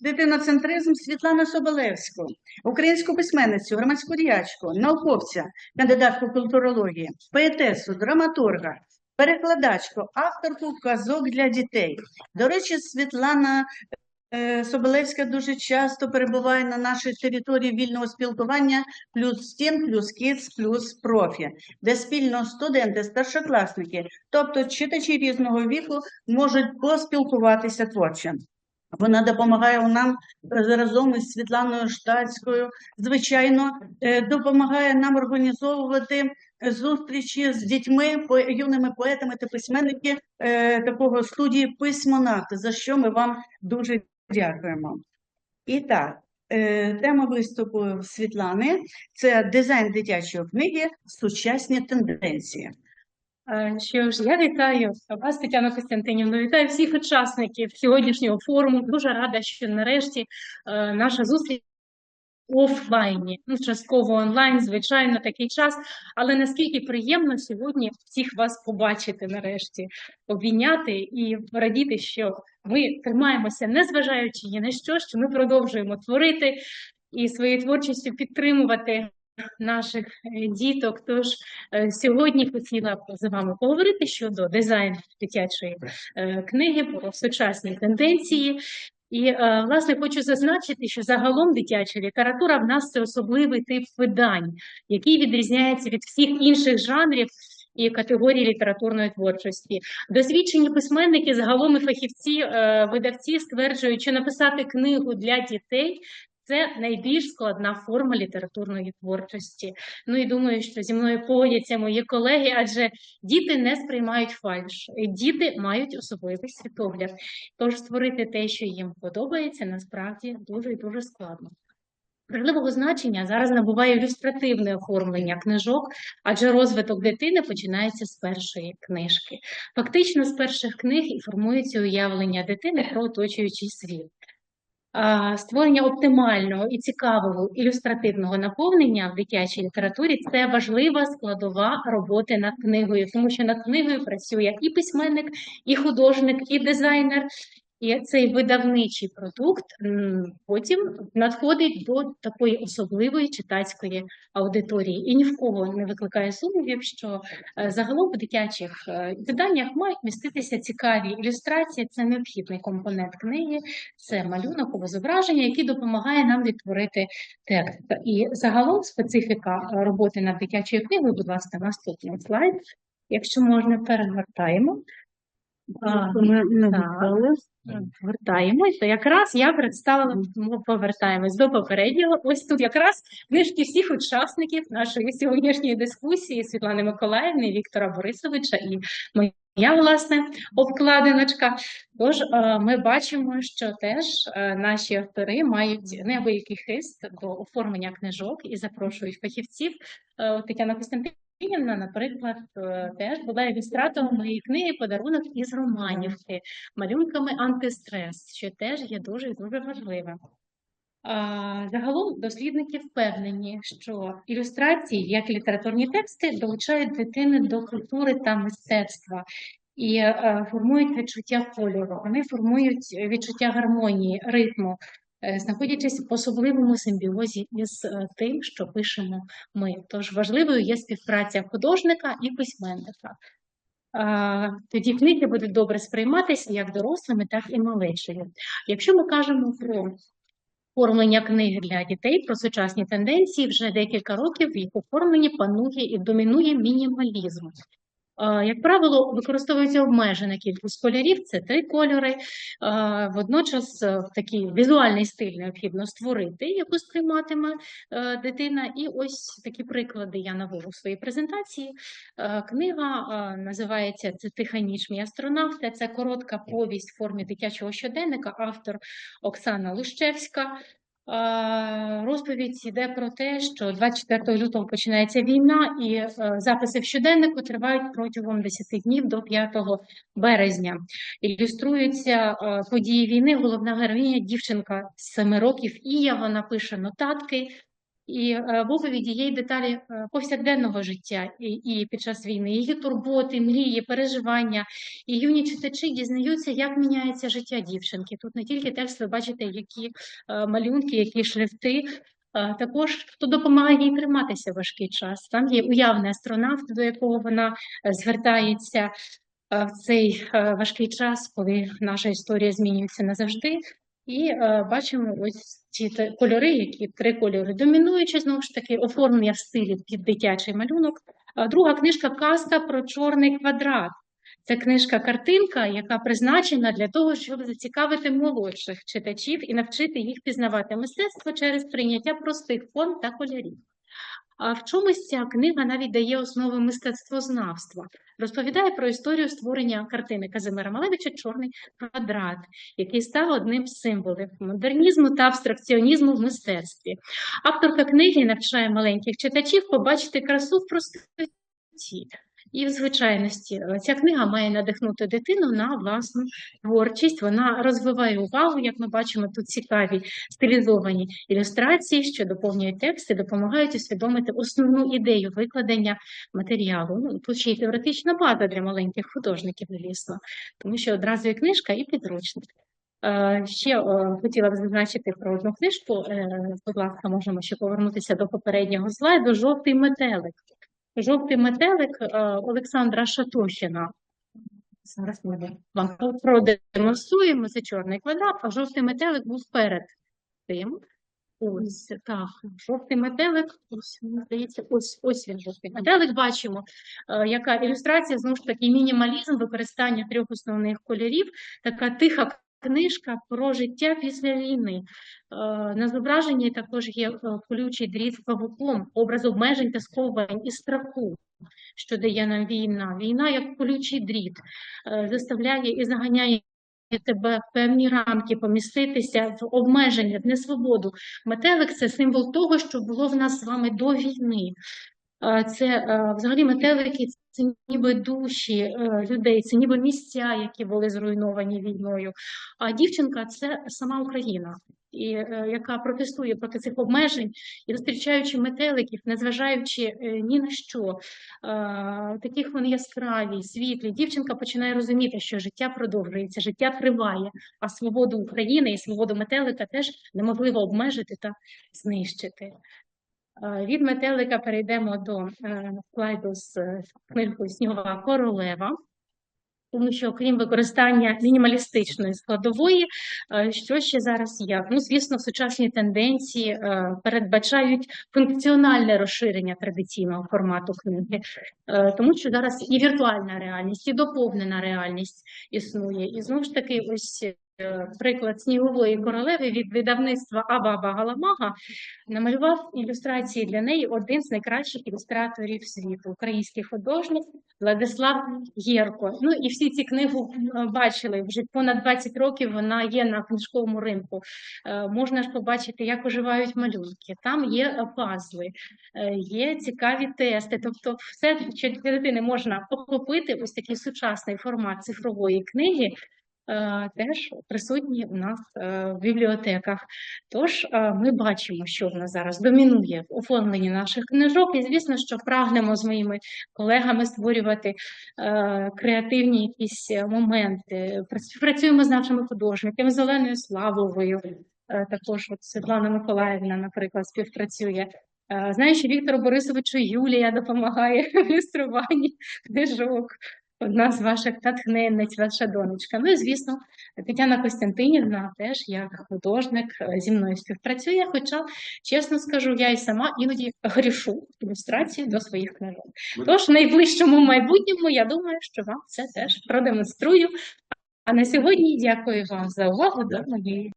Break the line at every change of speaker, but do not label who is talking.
дитиноцентризм Світлана Соболевську, українську письменницю, громадську діячку, науковця, кандидатку культурології, поетесу, драматурга, перекладачку, авторку казок для дітей. До речі, Світлана е, Соболевська дуже часто перебуває на нашій території вільного спілкування плюс стін, плюс кіц, плюс профі, де спільно студенти, старшокласники, тобто читачі різного віку, можуть поспілкуватися творчо. Вона допомагає нам е, разом із Світланою Штацькою, звичайно, е, допомагає нам організовувати е, зустрічі з дітьми, юними поетами та письменники такого студії письмонавти, за що ми вам дуже дякуємо. І так, тема виступу Світлани це дизайн дитячої книги Сучасні тенденції.
Е, Що ж, я вітаю вас, Тетяна Костянтинівна, вітаю всіх учасників сьогоднішнього форуму. Дуже рада, що нарешті е, наша зустріч офлайні, ну, частково онлайн, звичайно, такий час. Але наскільки приємно сьогодні всіх вас побачити нарешті, обійняти і радіти, що ми тримаємося, незважаючи ні на що, що ми продовжуємо творити і своєю творчістю підтримувати наших е, діток. Тож е, сьогодні хотіла б з вами поговорити щодо дизайну дитячої е, книги про сучасні тенденції. І, власне, хочу зазначити, що загалом дитяча література в нас це особливий тип видань, який відрізняється від всіх інших жанрів і категорій літературної творчості. Досвідчені письменники, загалом і фахівці, видавці стверджують, що написати книгу для дітей це найбільш складна форма літературної творчості. Ну і думаю, що зі мною погодяться мої колеги, адже діти не сприймають фальш, діти мають особливий світогляд. Тож створити те, що їм подобається, насправді дуже і дуже складно. Важливого значення зараз набуває ілюстративне оформлення книжок, адже розвиток дитини починається з першої книжки. Фактично, з перших книг і формується уявлення дитини про оточуючий світ. Створення оптимального і цікавого ілюстративного наповнення в дитячій літературі це важлива складова роботи над книгою, тому що над книгою працює і письменник, і художник, і дизайнер. І цей видавничий продукт потім надходить до такої особливої читацької аудиторії. І ні в кого не викликає сумнівів, що е, загалом в дитячих е, виданнях мають міститися цікаві ілюстрації. Це необхідний компонент книги, це малюнок або зображення, який допомагає нам відтворити текст. І загалом специфіка е, роботи над дитячою книгою, будь ласка, наступний слайд. Якщо можна, перегортаємо. А,
Ми не
так.
готові.
Якраз я представила, ми повертаємось до попереднього. Ось тут якраз книжки всіх учасників нашої сьогоднішньої дискусії Світлани Миколаївни, Віктора Борисовича і моя власне обкладиночка. Тож е, ми бачимо, що теж е, наші автори мають неабиякий хист до оформлення книжок і запрошують фахівців. Е, Тетяна Костянтинівна, наприклад, е, теж була ілюстратором моєї книги Подарунок із Романівки малюнками антистрес, що теж є дуже і дуже важливим. Загалом дослідники впевнені, що ілюстрації, як літературні тексти, долучають дитини до культури та мистецтва і е, формують відчуття кольору. Вони формують відчуття гармонії, ритму, знаходячись в особливому симбіозі із е, тим, що пишемо ми. Тож важливою є співпраця художника і письменника. Тоді книги будуть добре сприйматися як дорослими, так і малечою. Якщо ми кажемо про оформлення книги для дітей, про сучасні тенденції, вже декілька років в їх оформленні панує і домінує мінімалізм. А, Як правило, використовується обмежена кількість кольорів, це три кольори. Водночас е, такий візуальний стиль необхідно створити, яку сприйматиме е, дитина. І ось такі приклади я навожу в своїй презентації. Е, Книга е, називається Це Тиха ніч мій астронавта. Це коротка повість в формі дитячого щоденника, автор Оксана Лущевська. Е, Розповідь йде про те, що 24 лютого починається війна, і е, записи в щоденнику тривають протягом 10 днів до 5 березня. Ілюструються е, події війни. Головна героїня, дівчинка з 7 років, Ія, вона пише нотатки. І е, в оповіді є деталі е, повсякденного життя і, під час війни, її турботи, мрії, переживання. І юні читачі дізнаються, як міняється життя дівчинки. Тут не тільки текст, ви бачите, які е, малюнки, які шрифти. Також хто допомагає їй триматися важкий час. Там є уявний астронавт, до якого вона звертається в цей важкий час, коли наша історія змінюється назавжди. І бачимо ось ці кольори, які три кольори. Домінуючи, знову ж таки, оформлення в стилі під дитячий малюнок. Друга книжка Казка про чорний квадрат. Це книжка-картинка, яка призначена для того, щоб зацікавити молодших читачів і навчити їх пізнавати мистецтво через прийняття простих форм та кольорів. В чомусь ця книга навіть дає основи мистецтвознавства, розповідає про історію створення картини Казимира Малевича Чорний квадрат, який став одним з символів модернізму та абстракціонізму в мистецтві. Авторка книги навчає маленьких читачів побачити красу в простоті. І в звичайності Е, ця книга має надихнути дитину на власну творчість. Вона розвиває увагу, як ми бачимо, тут цікаві стилізовані ілюстрації, що доповнюють текст і допомагають усвідомити основну ідею викладення матеріалу. Ну, тут ще й теоретична база для маленьких художників, звісно, тому що одразу і книжка, і підручник. Е, Ще хотіла б зазначити про одну книжку. Е, Будь ласка, можемо ще повернутися до попереднього слайду. Жовтий метелик. Жовтий метелик е, Олександра Шатохіна. Зараз ми вам продемонструємо. Це чорний квадрат, а жовтий метелик був перед тим. Ось так, жовтий метелик. Ось мені здається, ось ось він жовтий метелик. Бачимо, е, яка ілюстрація знову ж таки мінімалізм, використання трьох основних кольорів, така тиха книжка про життя після війни. Е, На зображенні також є е, колючий дріт павуком, образ обмежень та сковувань і страху, що дає нам війна. Війна як колючий дріт е, заставляє і заганяє тебе в певні рамки, поміститися в обмеження, в несвободу. Метелик це символ того, що було в нас з вами до війни. Це взагалі метелики це ніби душі е, людей, це ніби місця, які були зруйновані війною. А дівчинка це сама Україна, і, е, яка протестує проти цих обмежень і зустрічаючи метеликів, незважаючи е, ні на що, таких вони яскраві, світлі, дівчинка починає розуміти, що життя продовжується, життя триває, а свободу України і свободу метелика теж неможливо обмежити та знищити. Від метелика перейдемо до е, слайду з е, книгою Снігова королева. Тому що, крім використання мінімалістичної складової, е, що ще зараз є? Ну, звісно, сучасні тенденції передбачають функціональне розширення традиційного формату книги, тому що зараз і віртуальна реальність, і доповнена реальність існує. І знову ж таки, ось приклад снігової королеви від видавництва Абаба Галамага намалював ілюстрації для неї один з найкращих ілюстраторів світу, український художник Владислав Єрко. Ну і всі ці книги е, бачили вже понад 20 років. Вона є на книжковому ринку. Е, Можна ж побачити, як оживають малюнки. Там є е, пазли, е, є цікаві тести. Тобто, все, що для дитини можна охопити, ось такий сучасний формат цифрової книги. Е, Теж присутні у нас е, в бібліотеках. Тож е, ми бачимо, що в нас зараз домінує в оформленні наших книжок, і звісно, що прагнемо з моїми колегами створювати креативні якісь моменти. Прац- Працюємо з нашими художниками, з Оленою Славовою, також от Світлана Миколаївна, наприклад, співпрацює. Знаю, що Віктору Борисовичу Юлія допомагає в ілюструванні книжок. Одна з ваших натхненниць, ваша донечка. Ну і звісно, Тетяна Костянтинівна теж як художник е, зі мною співпрацює. Хоча, чесно скажу, я і сама іноді грішу ілюстрації до своїх книжок. Тож в найближчому майбутньому я думаю, що вам це теж продемонструю. А на сьогодні дякую вам за увагу. До нової